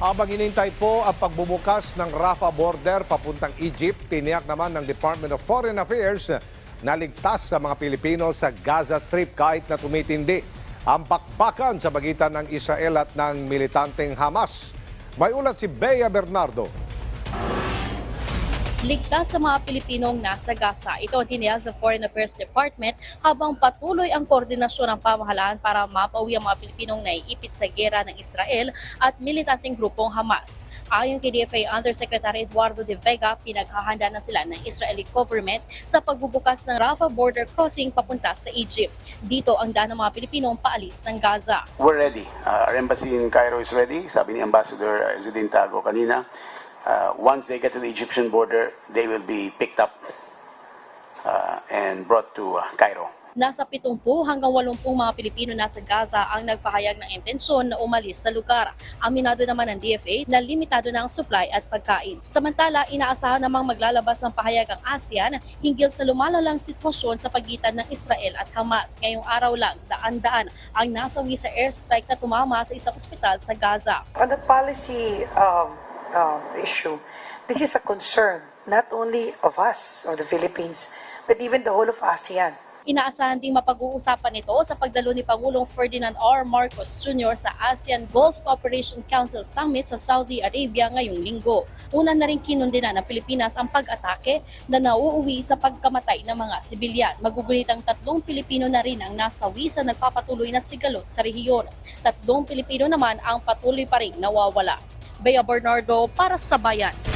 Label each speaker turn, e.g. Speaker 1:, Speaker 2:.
Speaker 1: Habang inintay po ang pagbubukas ng Rafah border papuntang Egypt, tiniyak naman ng Department of Foreign Affairs na ligtas sa mga Pilipino sa Gaza Strip kahit na tumitindi ang bakbakan sa pagitan ng Israel at ng militanteng Hamas. May ulat si Bea Bernardo.
Speaker 2: Ligtas sa mga Pilipinong nasa Gaza. Ito ang tiniyag ng Foreign Affairs Department habang patuloy ang koordinasyon ng pamahalaan para mapauwi ang mga Pilipinong naiipit sa gera ng Israel at militanteng grupong Hamas. Ayon kay DFA Undersecretary Eduardo de Vega, pinaghahanda na sila ng Israeli government sa pagbubukas ng Rafah border crossing papunta sa Egypt. Dito ang daan ng mga Pilipinong paalis ng Gaza.
Speaker 3: We're ready. Uh, our embassy in Cairo is ready. Sabi ni Ambassador Zidane Tago kanina, uh, once they get to the Egyptian border, they will be picked up uh, and brought to uh, Cairo.
Speaker 2: Nasa 70 hanggang 80 mga Pilipino nasa Gaza ang nagpahayag ng intensyon na umalis sa lugar. Aminado naman ng DFA na limitado na ang supply at pagkain. Samantala, inaasahan namang maglalabas ng pahayag ang ASEAN hinggil sa lumalalang sitwasyon sa pagitan ng Israel at Hamas. Ngayong araw lang, daan-daan ang nasawi sa airstrike na tumama sa isang ospital sa Gaza.
Speaker 4: On the policy um, um, issue, this is a concern not only of us, of the Philippines, but even the whole of ASEAN.
Speaker 2: Inaasahan ding mapag-uusapan ito sa pagdalo ni Pangulong Ferdinand R. Marcos Jr. sa ASEAN Gulf Cooperation Council Summit sa Saudi Arabia ngayong linggo. Una na rin kinundina ng Pilipinas ang pag-atake na nauuwi sa pagkamatay ng mga sibilyan. Magugunit ang tatlong Pilipino na rin ang nasawi sa nagpapatuloy na sigalot sa rehiyon. Tatlong Pilipino naman ang patuloy pa rin nawawala. Bea Bernardo para sa Bayan.